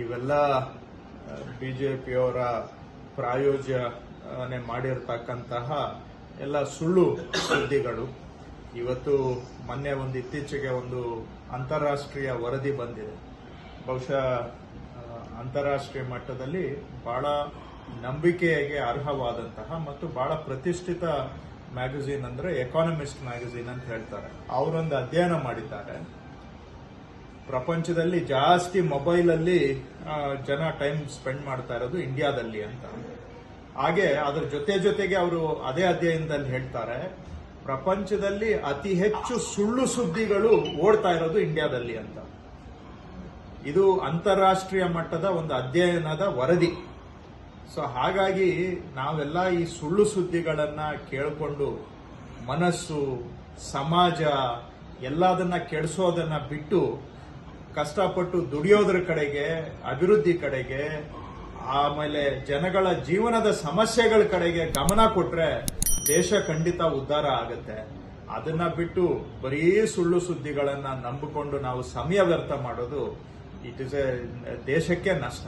ಇವೆಲ್ಲ B J ಪಿಯವರ ಪ್ರಾಯೋಜನೆ ಮಾಡಿರ್ತಕ್ಕಂತಹ ಎಲ್ಲ ಸುಳ್ಳು ಸುದ್ದಿಗಳು. ಇವತ್ತು ಮೊನ್ನೆ ಒಂದು ಇತ್ತೀಚೆಗೆ ಒಂದು ಅಂತಾರಾಷ್ಟ್ರೀಯ ವರದಿ ಬಂದಿದೆ. ಬಹುಶಃ ಅಂತಾರಾಷ್ಟ್ರೀಯ ಮಟ್ಟದಲ್ಲಿ ಬಹಳ ನಂಬಿಕೆಗೆ ಅರ್ಹವಾದಂತಹ ಮತ್ತು ಬಹಳ ಪ್ರತಿಷ್ಠಿತ ಮ್ಯಾಗಝೀನ್ ಅಂದ್ರೆ ಎಕಾನಮಿಸ್ಟ್ ಮ್ಯಾಗಝೀನ್ ಅಂತ ಹೇಳ್ತಾರೆ. ಅವರೊಂದು ಅಧ್ಯಯನ ಮಾಡಿದ್ದಾರೆ. ಪ್ರಪಂಚದಲ್ಲಿ ಜಾಸ್ತಿ ಮೊಬೈಲ್ ಅಲ್ಲಿ ಜನ ಟೈಮ್ ಸ್ಪೆಂಡ್ ಮಾಡ್ತಾ ಇರೋದು ಇಂಡಿಯಾದಲ್ಲಿ ಅಂತ. ಹಾಗೆ ಅದ್ರ ಜೊತೆ ಜೊತೆಗೆ ಅವರು ಅದೇ ಅಧ್ಯಯನದಲ್ಲಿ ಹೇಳ್ತಾರೆ, ಪ್ರಪಂಚದಲ್ಲಿ ಅತಿ ಹೆಚ್ಚು ಸುಳ್ಳು ಸುದ್ದಿಗಳು ಓಡ್ತಾ ಇರೋದು ಇಂಡಿಯಾದಲ್ಲಿ ಅಂತ. ಇದು ಅಂತಾರಾಷ್ಟ್ರೀಯ ಮಟ್ಟದ ಒಂದು ಅಧ್ಯಯನದ ವರದಿ. ಸೊ ಹಾಗಾಗಿ ನಾವೆಲ್ಲ ಈ ಸುಳ್ಳು ಸುದ್ದಿಗಳನ್ನ ಕೇಳಿಕೊಂಡು ಮನಸ್ಸು, ಸಮಾಜ, ಎಲ್ಲದನ್ನ ಕೆಡಿಸೋದನ್ನ ಬಿಟ್ಟು ಕಷ್ಟಪಟ್ಟು ದುಡಿಯೋದ್ರ ಕಡೆಗೆ, ಅಭಿವೃದ್ಧಿ ಕಡೆಗೆ, ಆಮೇಲೆ ಜನಗಳ ಜೀವನದ ಸಮಸ್ಯೆಗಳ ಕಡೆಗೆ ಗಮನ ಕೊಟ್ರೆ ದೇಶ ಖಂಡಿತ ಉದ್ಧಾರ ಆಗುತ್ತೆ. ಅದನ್ನ ಬಿಟ್ಟು ಬರೀ ಸುಳ್ಳು ಸುದ್ದಿಗಳನ್ನ ನಂಬಿಕೊಂಡು ನಾವು ಸಮಯ ವ್ಯರ್ಥ ಮಾಡೋದು ಇಟ್ ಇಸ್ ಎ ದೇಶಕ್ಕೆ ನಷ್ಟ.